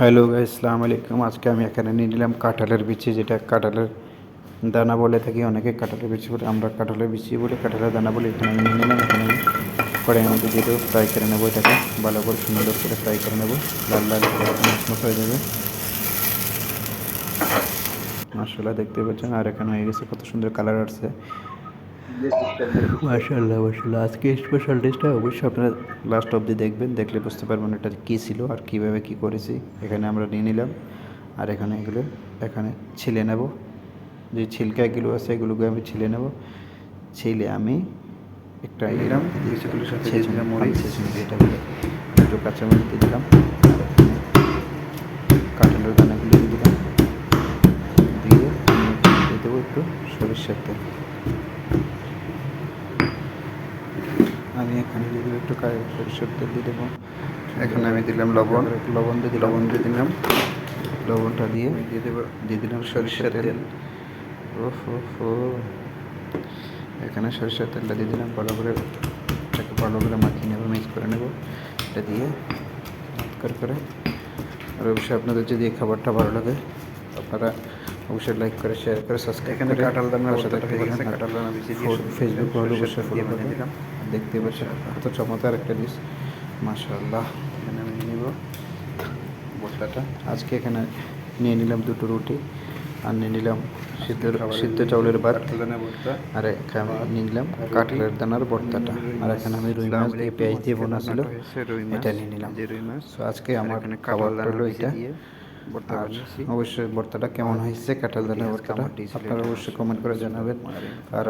Hello guys আসসালামু আলাইকুম। আজকে আমি এখানে নিয়ে নিলাম কাঁঠালের বিচি, যেটা কাঁঠালের দানা বলে থাকি। অনেকে কাঁঠালের বিচি বলে, আমরা কাঁঠালের বিচি বলে, কাঁঠালের দানা বলে এখানে আমি নিয়ে নিলাম। এখানে আমি কড়াইয়ের মধ্যে দিয়ে ফ্রাই করে নেব এটাকে। ভালো করে সুন্দর করে ফ্রাই করে নেব। লাল লাল হয়ে যাবে। মশলা দেখতে পাচ্ছেন? আর এখানে হয়ে গেছে কত সুন্দর কালার আসছে। মাশাল্লাহ মাশাল্লাহ আজকে স্পেশাল ডিশটা অবশ্যই আপনারা লাস্ট অবধি দেখবেন দেখলে বুঝতে পারবেন এটা কী ছিল আর কীভাবে কী করেছি। এখানে আমরা নিয়ে নিলাম। আর এখানে এগুলো এখানে ছিলে নেব। যে ছিলকাগুলো আছে এগুলোকে আমি ছিলে নেব। ছিলে আমি একটা এরম কিছুগুলোর সাথে মরিচ। এটা দুটো কাঁচামরিচ দিয়ে দিলাম। কাঁঠালের দানাগুলো দিয়ে দিলাম। দিয়ে আমি দিয়ে দেবো একটু সরিষার তেল। আমি এখানে দিয়ে দেবো একটু সরিষার তেল দিয়ে দেবো। এখানে আমি দিলাম লবণ। একটু লবণ দিয়ে লবণ দিয়ে দিলাম। লবণটা দিয়ে দিয়ে দেবো দিয়ে দিলাম সরিষার তেল। ও। এখানে সরিষার তেলটা দিয়ে দিলাম। ভালো করে এটাকে ভালো করে মাখিয়ে নেব মিক্স করে নেব। এটা দিয়ে করে করে। আর অবশ্যই আপনাদের যদি এই খাবারটা ভালো লাগে আপনারা অবশ্যই লাইক করে শেয়ার করে সাবস্ক্রাইব এখানে করে কাঁঠাল দানা কাঁঠাল দানা ফেসবুক হলে অবশ্যই ফলো বানিয়ে দেখতে পাচ্ছেন কত চমৎকার একটা ডিশ মাশাআল্লাহ। এখানে আমি নিব ভর্তাটা। আজকে এখানে নিয়ে নিলাম দুটো রুটি আর নিয়ে নিলাম সিদ্ধ সিদ্ধ চাউলের ভাত। আর এখানে নিয়ে নিলাম কাঁঠালের দানার ভর্তাটা। আর এখানে আমি রুই মাছ দিয়ে পেঁয়াজ দিয়ে বোনা ছিল। এটা নিয়ে নিলাম। যে রুই মাছ। তো আজকে আমার এখানে খাবার হলো এটা। আর। অবশ্যই ভর্তাটা কেমন হয়েছে কাঁঠাল দানা পেঁয়াজ ভর্তাটা আপনারা অবশ্যই কমেন্ট করে জানাবেন আর